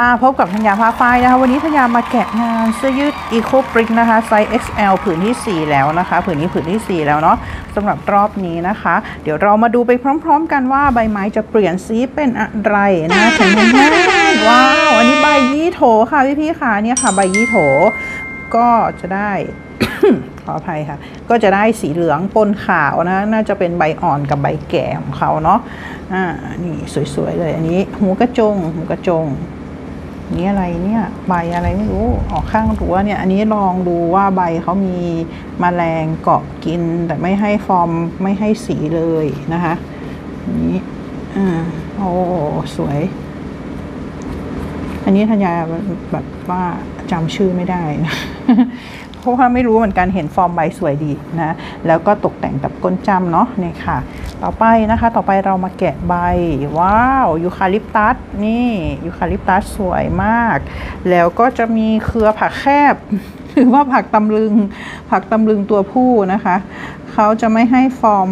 อ่าพบกับธัญญาผ้าฝ้ายนะคะวันนี้ธัญญามาแกะงานเสื้อยืด Eco Brick นะคะไซส์ XL ผืนทีสี่ 4 แล้วนะคะ ผืนนี้ผืนทีสี่ 4 แล้วเนาะสำหรับรอบนี้นะคะ เดี๋ยวเรามาดูไปพร้อม ๆ กันว่าใบไม้จะเปลี่ยนสีเป็นอะไรนะแข็งแรงว้าวอันนี้ใบยี่โถค่ะพี่ๆค่ะเนี่ยค่ะ ใบยี่โถก็จะได้ขออภัยค่ะ ก็จะได้สีเหลืองปนขาวนะ น่าจะเป็นใบอ่อนกับใบแก่ของเขาเนาะอ่านี่สวยๆเลยอันนี้หูกระจงหูกระจง นี่อะไรเนี่ยใบอะไรไม่รู้ออกข้างรั้วเนี่ย อันนี้ลองดูว่าใบเขามีมแมลงเกาะกิน แต่ไม่ให้ฟอร์มไม่ให้สีเลยนะคะนี้อ่าโอ้สวย อันนี้ธัญญาแบบว่าจำชื่อไม่ได้นะเพราะว่าไม่รู้เหมือนกันเห็นฟอร์มใบสวยดีนะ แล้วก็ตกแต่งกับก้นจำเนาะนี่ค่ะ ต่อไปนะคะต่อไปเรามาแกะใบ ว้าวยูคาลิปตัสนี่ยูคาลิปตัสสวยมาก แล้วก็จะมีเครือผักแคบหรือว่าผักตำลึง ผักตำลึงตัวผู้นะคะ เขาจะไม่ให้ฟอร์ม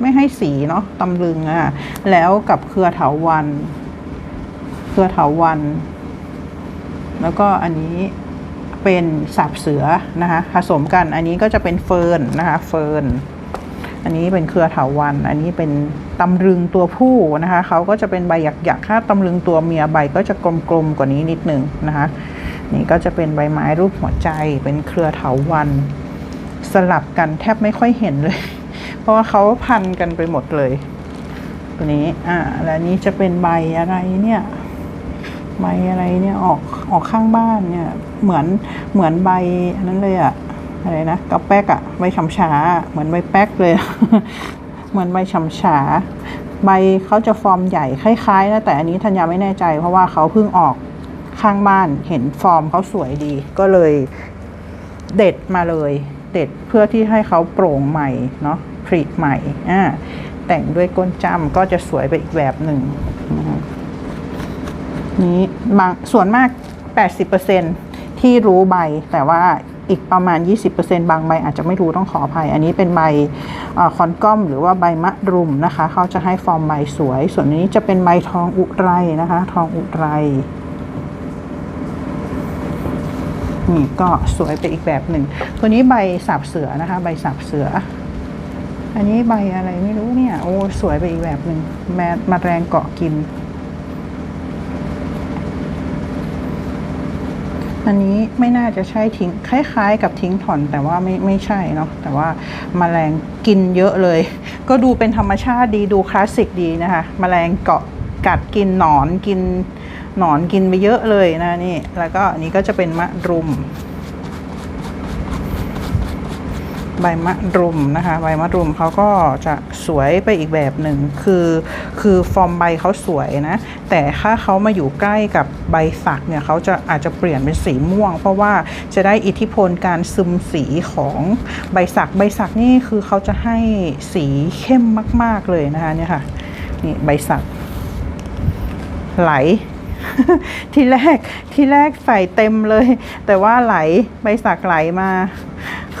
ไม่ให้สีเนาะตำลึงอะ่ะแล้วกับเครือเถาวันเครือเถาวัน แล้วก็อันนี้เป็นสับเสือนะคะผสมกันอันนี้ก็จะเป็นเฟิร์นนะคะเฟิร์น อันนี้เป็นเครือเถาวัน อันนี้เป็นตำลึงตัวผู้นะคะเขาก็จะเป็นใบหยักๆถ้าตำลึงตัวเมียใบก็จะกลมๆกว่านี้นิดนึงนะคะนี่ก็จะเป็นใบไม้รูปหัวใจ เป็นเครือเถาวัน สลับกันแทบไม่ค่อยเห็นเลย เพราะว่าเขาพันกันไปหมดเลย ตัวนี้อ่าแล้วนี้จะเป็นใบอะไรเนี่ยใบอะไรเนี่ยออกออกข้างบ้านเนี่ยเหมือนเหมือนใบอันนั้นเลยอะ อะไรนะกระแป๊กอะใบฉำฉาเหมือนใบแป๊กเลย เหมือนใบฉำฉาใบเขาจะฟอร์มใหญ่คล้ายๆนะแต่อันนี้ธัญญาไม่แน่ใจ เพราะว่าเขาเพิ่งออกข้างบ้านเห็นฟอร์มเขาสวยดี ก็เลยเด็ดมาเลย เด็ดเพื่อที่ให้เขาโปร่งใหม่เนาะผลิใหม่อ่าแต่งด้วยก้นจ้ำก็จะสวยไปอีกแบบหนึ่งนี้บางส่วนมาก 80%ที่รู้ใบแต่ว่า อีกประมาณ 20%บางใบอาจจะไม่รู้ต้องขออภัย อันนี้เป็นใบคอนก้อม หรือว่าใบมะรุมนะคะเขาจะให้ฟอร์มใบสวย ส่วนนี้จะเป็นใบทองอุไรนะคะ ทองอุไรนี่ก็สวยไปอีกแบบหนึ่ง ตัวนี้ใบสับเสือนะคะ ใบสับเสือ อันนี้ใบอะไรไม่รู้เนี่ย โอ้สวยไปอีกแบบหนึ่งแมมาแรงเกาะกิน อันนี้ไม่น่าจะใช่ทิ้งคล้าย ๆ กับทิ้งถอนแต่ว่าไม่ไม่ใช่เนาะแต่ว่ามาแมลงกินเยอะเลย ก็ดูเป็นธรรมชาติดีดูคลาสสิกดีนะคะมแมลงเกาะกัดกินหนอนกินหนอนกินไปเยอะเลยนะนี่แล้วก็อันนี้ก็จะเป็นมะรุม ใบมะรุมนะคะใบมะรุมเขาก็จะสวยไปอีกแบบหนึ่งคือคือฟอร์มใบเขาสวยนะ แต่ถ้าเขามาอยู่ใกล้กับใบสักเนี่ยเขาจะอาจจะเปลี่ยนเป็นสีม่วง เพราะว่าจะได้อิทธิพลการซึมสีของใบสักใบสักนี่คือเขาจะให้สีเข้มมาก ๆเลยนะคะเนี่ยค่ะนี่ใบสักไหลที่แรกที่แรกใส่เต็มเลย แต่ว่าไหลใบสักไหลมา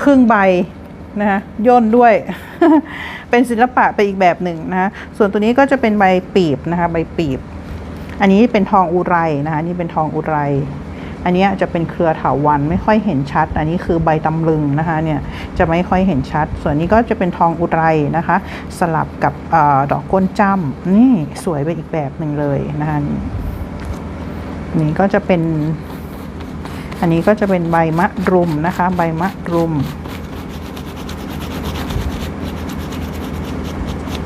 ครึ่งใบ นะคะย่นด้วย เป็นศิลปะไปอีกแบบหนึ่งนะคะส่วนตัวนี้ก็จะเป็นใบปีบนะคะใบปีบ อันนี้เป็นทองอุไรนะคะนี่เป็นทองอุไร อันนี้จะเป็นเครือเถาวันไม่ค่อยเห็นชัด อันนี้คือใบตำลึงนะคะเนี่ยจะไม่ค่อยเห็นชัด ส่วนนี้ก็จะเป็นทองอุไรนะคะ สลับกับอดอกก้นจ้ำนี่สวยไปอีกแบบหนึ่งเลยนะคะนนี่ก็จะเป็น อันนี้ก็จะเป็นใบมะรุมนะคะ ใบมะรุม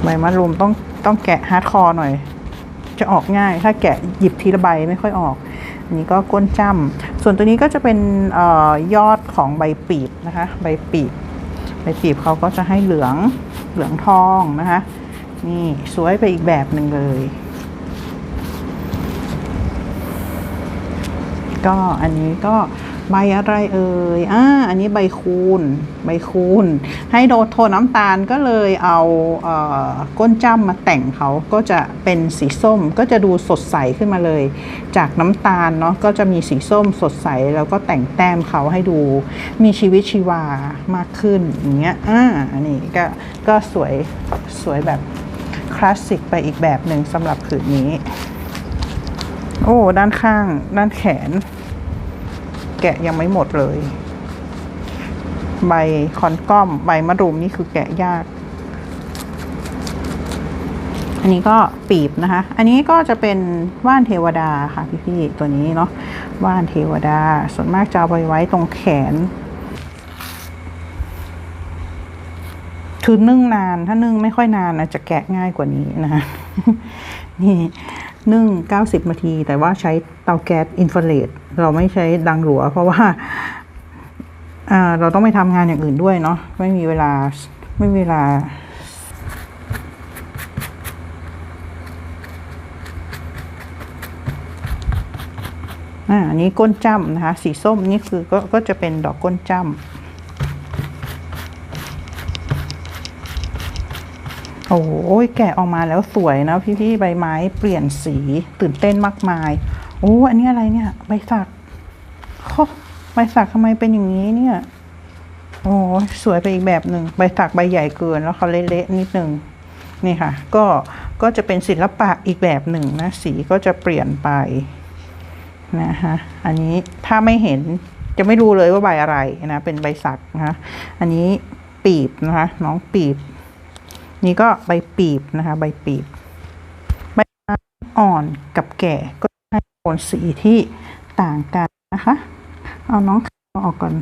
ใบมะรุมต้องต้องแกะฮาร์ดคอร์หน่อย จะออกง่าย ถ้าแกะหยิบทีละใบไม่ค่อยออก อันนี้ก็ก้นจ้ำส่วนตัวนี้ก็จะเป็นออยอดของใบปีบนะคะ ใบปีบใบปีบเขาก็จะให้เหลืองเหลืองทองนะคะ นี่สวยไปอีกแบบหนึ่งเลย ก็อันนี้ก็ ใบอะไรเอ่ยอ่าอันนี้ใบคูณ ใบคูณ ให้โดโทนน้ำตาลก็เลยเอาเอ่อก้นจ้ำมาแต่งเขาก็จะเป็นสีส้มก็จะดูสดใสขึ้นมาเลย จากน้ำตาลเนาะก็จะมีสีส้มสดใสแล้วก็แต่งแต้มเขาให้ดูมีชีวิตชีวามากขึ้นอย่างเงี้ยอ่าอันนี้ก็ก็สวยสวยแบบคลาสสิกไปอีกแบบหนึ่งสำหรับผืนนี้ โอ้ ด้านข้าง ด้านแขน แกะยังไม่หมดเลย ใบคอนก้อม ใบมะรุมนี่คือแกะยาก อันนี้ก็ปีบนะคะ อันนี้ก็จะเป็นว่านเทวดาค่ะพี่ๆตัวนี้เนาะว่านเทวดา ส่วนมากจะเอาไปไว้ตรงแขนคือนึ่งนานถ้านึ่งไม่ค่อยนานนะจะแกะง่ายกว่านี้นะคะนี่ นึ่ง 90 นาที แต่ว่าใช้เตาแก๊สอินฟราเรดเราไม่ใช้ดังหลัว เพราะว่าาเราต้องไปทำงานอย่างอื่นด้วยเนาะไม่มีเวลาไม่มีเวลาอ่าอันนี้ก้นจ้ำนะคะ สีส้มนี่คือก็ก็จะเป็นดอกก้นจ้ำ โอ้โหแกะออกมาแล้วสวยนะพี่ๆใบไม้เปลี่ยนสีตื่นเต้นมากมายโอ้อันนี้อะไรเนี่ยใบสักโอ้ใบสักทำไมเป็นอย่างนี้เนี่ย โอ้สวยไปอีกแบบหนึ่งใบสักใบใหญ่เกินแล้วเขาเละๆนิดนึงนี่ค่ะ ก็ก็จะเป็นศิลปะอีกแบบหนึ่งนะ สีก็จะเปลี่ยนไปนะคะอันนี้ถ้าไม่เห็นจะไม่รู้เลยว่าใบอะไรนะเป็นใบสักนะคะอันนี้ปีบนะคะน้องปีบ นี่ก็ใบปีบนะคะ ใบปีบ ใบอ่อนกับแก่ก็ให้โทนสีที่ต่างกันนะคะ เอาน้องขาวออกก่อน